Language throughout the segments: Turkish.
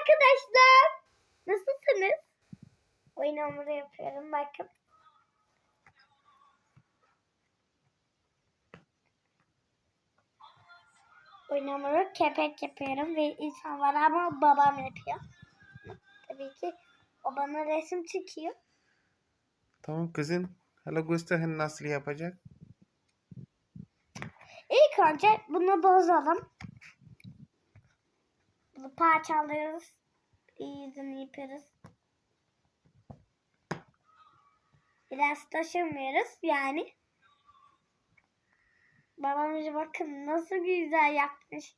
arkadaşlar. Nasılsınız? Oyun hamuru yapıyorum bakın. Oyun hamuru kepek yapıyorum ve insanlar ama babam yapıyor. Tabii ki o bana resim çekiyor. Tamam kızım. Hala göster nasıl yapacak. İlk önce bunu bozalım. Parçalıyoruz. Yüzünü yapıyoruz. Biraz taşımıyoruz yani. Babamız bakın nasıl güzel yapmış.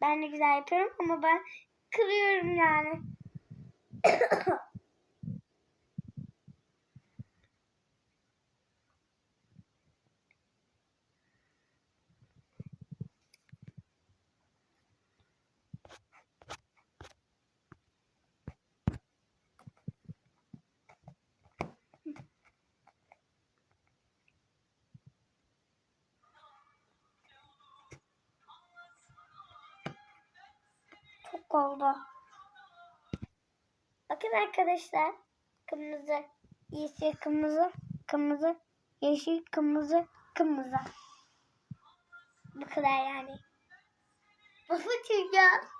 Ben de güzel yapıyorum ama ben kırıyorum yani. Oldu. Bakın arkadaşlar. Kırmızı, yeşil, kırmızı, kırmızı, yeşil, kırmızı, kırmızı. Bu kadar yani. Baba çekeceğim.